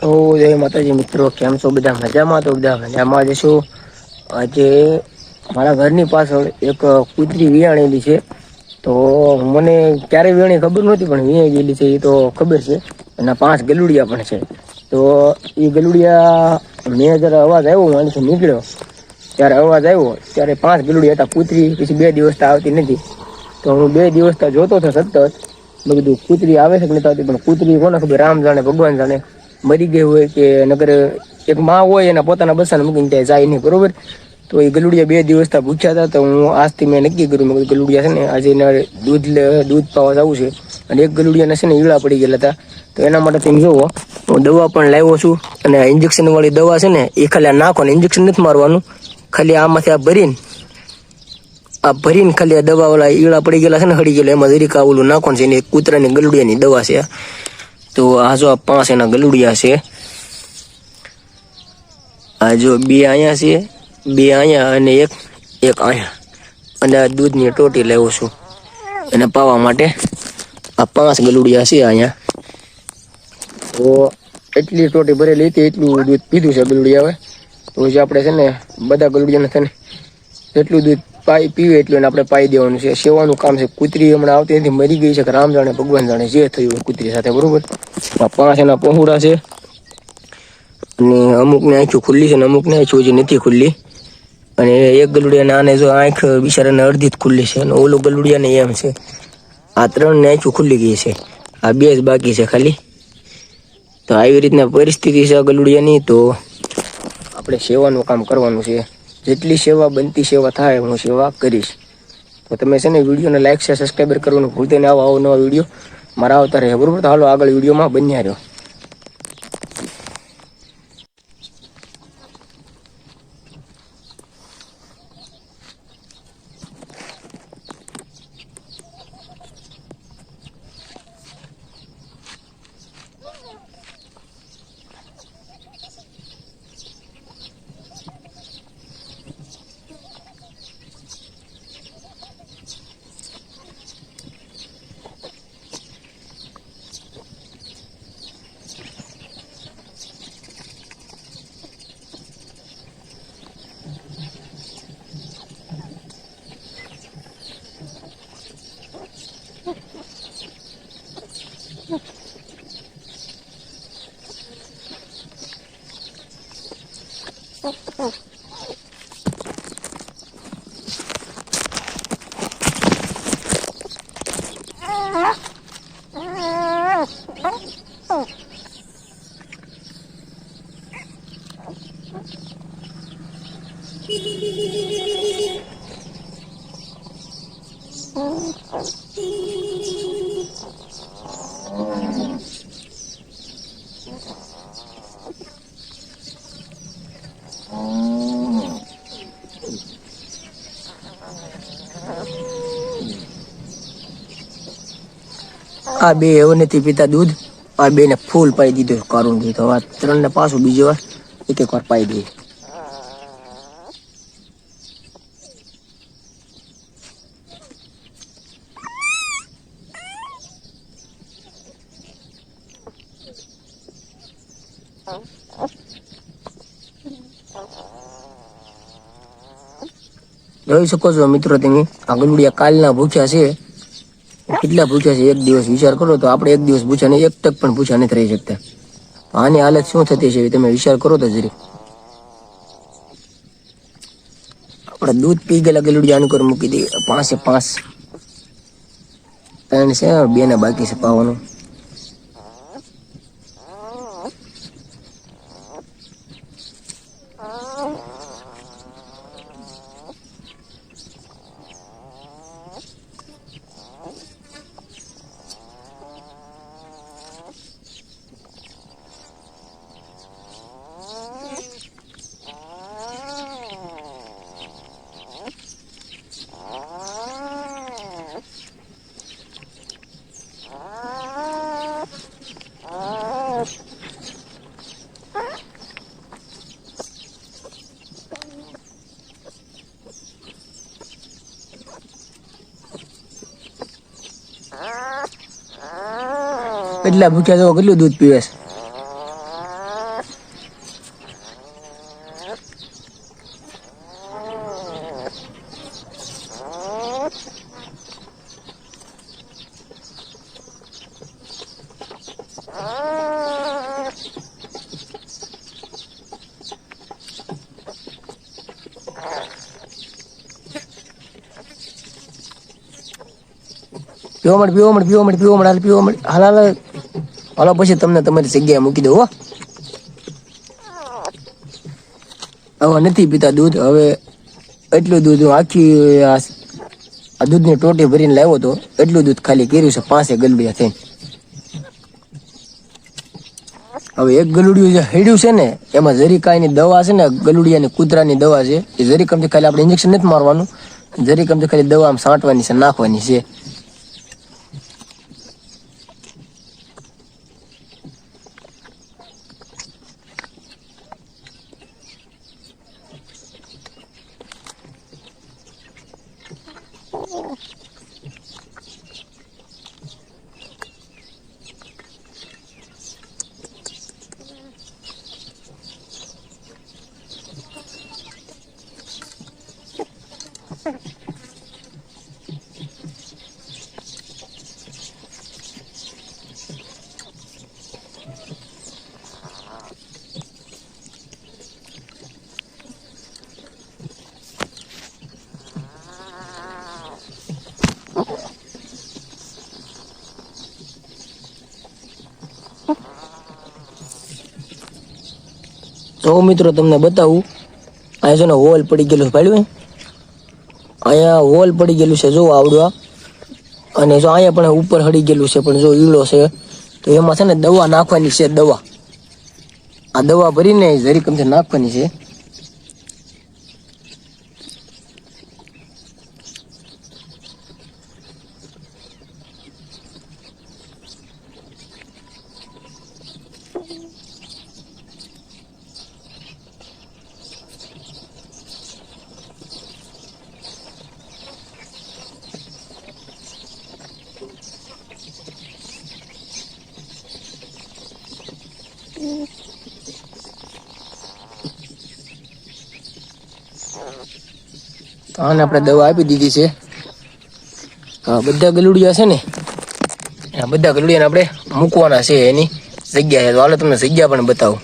તો જય માતાજી મિત્રો, કેમ છો? બધા મજામાં? તો બધા મજામાં જશું આજે મારા ઘરની પાછળ એક કૂતરી વિયાણેલી છે. તો મને ક્યારે વિયાણી ખબર નહોતી, પણ વિયાઈ ગયેલી છે, એ તો ખબર છે. એના પાંચ ગલુડિયા પણ છે. તો એ ગલુડિયા મેં જરા અવાજ આવ્યો માણસ નીકળ્યો. ત્યારે અવાજ આવ્યો, ત્યારે પાંચ ગલુડિયા હતા, કૂતરી પછી બે દિવસ આવતી નથી. તો હું બે દિવસ જોતો હતો સતત. મેં કીધું, કૂતરી આવે છે કે નથી આવતી? પણ કૂતરી કોને ખબર? રામ જાણે, ભગવાન જાણે. મરી ગઈ હોય કે નગર એક માં હોય એના પોતાના બસાને મૂકીને ત્યાં જાય નહીં, બરોબર? તો એ ગલુડિયા બે દિવસ ત્યાં પૂછ્યા હતા, તો હું આજથી મેં નક્કી કર્યું, મેં ગલુડિયા છે ને, આજે એના દૂધ લે- દૂધ પાવા જવું છે. અને એક ગલુડિયાના છે ને ઈળા પડી ગયેલા હતા. તો એના માટે તમે જોવો હું દવા પણ લાવ્યો છું. અને ઇન્જેક્શન વાળી દવા છે ને, એ ખાલી નાખો ને ઇન્જેક્શન નથી મારવાનું. ખાલી આમાંથી આ ભરીને આ ભરીને ખાલી આ દવા વાળા ઈળા પડી ગયેલા છે ને, હળી ગયેલા, એમાં જરીક ઓલું નાખવાનું છે એની કૂતરાની ગલુડિયાની દવા છે. તો આ જો આ પાંચ એના ગલુડિયા છે. આ જો બે અહીંયા છે, બે અહીંયા અને એક એક અહીંયા. અને આ દૂધની ટોટી લેવો છું. એને પાવા માટે આ પાંચ ગલુડિયા છે અહીંયા. તો એટલી ટોટી ભરેલી હતી, એટલું દૂધ પીધું છે ગલુડિયા હવે. તો જે આપણે છે ને બધા ગલુડિયાને છે ને એટલું દૂધ પાઈ પીવે એટલું આપણે પાઈ દેવાનું છે. સેવાનું કામ છે. કૂતરી હમણાં આવતી નથી, મરી ગઈ છે, કે રામ જાણે ભગવાન જાણે જે થયું કૂતરી સાથે, બરોબર? આ પાંચ એના પહોળા છે. અને અમુકને આંખો ખુલ્લી છે ને અમુકને આંખો જે નથી ખુલ્લી. અને એક ગલુડિયાને આને જો આંખ બિચારાને અડધી જ ખુલ્લી છે અને ઓલું ગલુડિયાને એમ છે. આ ત્રણ ને આંખો ખુલ્લી ગઈ છે. આ બે જ બાકી છે ખાલી. તો આવી રીતના પરિસ્થિતિ છે ગલુડિયાની. તો આપણે સેવાનું કામ કરવાનું છે. જેટલી સેવા બનતી સેવા થાય હું સેવા કરીશ. તો તમે છે ને વિડીયોને લાઈક છે સબસ્ક્રાઈબર કરવાનું ભૂલતા ને આવો આવો નવા વીડિયો. મારા આવતા રહે બરોબર? તો હાલો આગળ વિડીયોમાં બન્યા રહ્યો. Oh. આ બે એવું નથી પીતા દૂધ, આ બે ને ફૂલ પાઈ દીધું કરુણ ગીત. તો ત્રણ ને પાછું બીજી વાર એક એક વાર પાઈ દઈએ. જોઈ શકો છો મિત્રો તમે, આ ગલુડિયા કાલના ભૂખ્યા છે. કેટલા પૂછ્યા છે? એક દિવસ વિચાર કરો તો આપણે એક દિવસ પૂછ્યા ને એક ટક પણ પૂછ્યા નથી રહી શકતા. આની હાલત શું થતી છે તમે વિચાર કરો તો જરી. આપણે દૂધ પી ગયેલા ગલુડિયા અનુકર કર મૂકી દઈએ. પાંચે પાંચ. ત્રણ છે બે ને બાકી છે પાવાનું. કેટલા ભૂખ્યા તો કેટલું દૂધ પીવે છે? પીવા મળ પીવા મળ પીવા મળ પીવા મળ હાલ પીવા મળ હાલ. હાલ, પછી તમને તમારી જગ્યાએ મૂકી દઉં હવે નથી પીતા દૂધ. હવે એટલું દૂધ હું આખી, આ દૂધની ટોટી ભરીને લાવ્યો તો એટલું દૂધ ખાલી કર્યું છે, પાંચે ગલુડિયા થઈને. હવે એક ગલુડિયું જે હેડ્યું છે ને, એમાં જરીકાની દવા છે ને, ગલુડિયાની કૂતરાની દવા છે, એ જરીકમથી ખાલી આપણે ઇન્જેક્શન નથી મારવાનું. જરીકમથી ખાલી દવા આમ છાંટવાની છે, નાખવાની છે. તો મિત્રો તમને બતાવું અહીંયા છે ને હોલ પડી ગયેલો પાડ્યું અહીંયા હોલ પડી ગયેલું છે, જો આવડવા અને જો અહીંયા પણ ઉપર હડી ગયેલું છે, પણ જો ઈળો છે, તો એમાં છે ને દવા નાખવાની છે, દવા. આ દવા ભરીને જરીકમથી નાખવાની છે. તો આને આપણે દવા આપી દીધી છે. હા, બધા ગલુડિયા છે ને? બધા ગલુડિયાને આપણે મૂકવાના છે એની જગ્યા છે તો હાલો તમને જગ્યા પણ બતાવું.